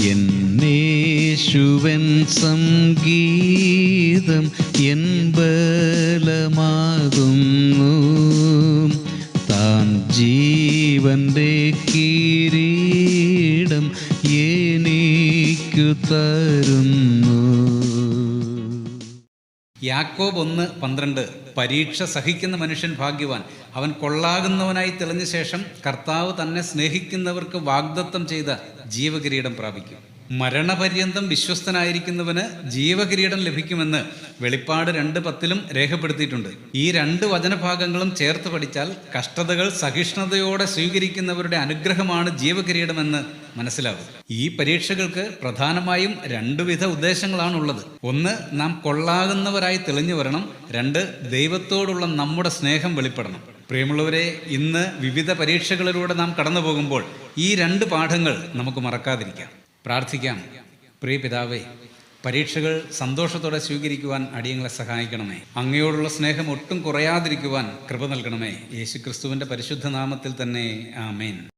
എന്നേശുവൻ സംഗീതം എൻ ബലമാകുന്നു. താൻ ജീവന്റെ കിരീടം എനിക്കു തരുന്നു. യാക്കോബ് ഒന്ന് പന്ത്രണ്ട്. പരീക്ഷ സഹിക്കുന്ന മനുഷ്യൻ ഭാഗ്യവാൻ. അവൻ കൊള്ളാകുന്നവനായി തെളിഞ്ഞ ശേഷം കർത്താവ് തന്നെ സ്നേഹിക്കുന്നവർക്ക് വാഗ്ദത്തം ചെയ്ത ജീവകിരീടം പ്രാപിക്കും. മരണപര്യന്തം വിശ്വസ്തനായിരിക്കുന്നവന് ജീവകിരീടം ലഭിക്കുമെന്ന് വെളിപ്പാട് രണ്ട് പത്തിലും രേഖപ്പെടുത്തിയിട്ടുണ്ട്. ഈ രണ്ട് വചനഭാഗങ്ങളും ചേർത്ത് പഠിച്ചാൽ കഷ്ടതകൾ സഹിഷ്ണുതയോടെ സ്വീകരിക്കുന്നവരുടെ അനുഗ്രഹമാണ് ജീവകിരീടമെന്ന് മനസ്സിലാകും. ഈ പരീക്ഷകൾക്ക് പ്രധാനമായും രണ്ടുവിധ ഉദ്ദേശങ്ങളാണുള്ളത്. ഒന്ന് നാം കൊള്ളാകുന്നവരായി തെളിഞ്ഞു വരണം. രണ്ട് ദൈവത്തോടുള്ള നമ്മുടെ സ്നേഹം വെളിപ്പെടണം. പ്രിയമുള്ളവരെ ഇന്ന് വിവിധ പരീക്ഷകളിലൂടെ നാം കടന്നു പോകുമ്പോൾ ഈ രണ്ട് പാഠങ്ങൾ നമുക്ക് മറക്കാതിരിക്കാം. പ്രാർത്ഥിക്കാം. പ്രിയ പിതാവേ പരീക്ഷകൾ സന്തോഷത്തോടെ സ്വീകരിക്കുവാൻ അടിയങ്ങളെ സഹായിക്കണമേ. അങ്ങയോടുള്ള സ്നേഹം ഒട്ടും കുറയാതിരിക്കുവാൻ കൃപ നൽകണമേ. യേശുക്രിസ്തുവിന്റെ പരിശുദ്ധ നാമത്തിൽ തന്നെ ആമേൻ.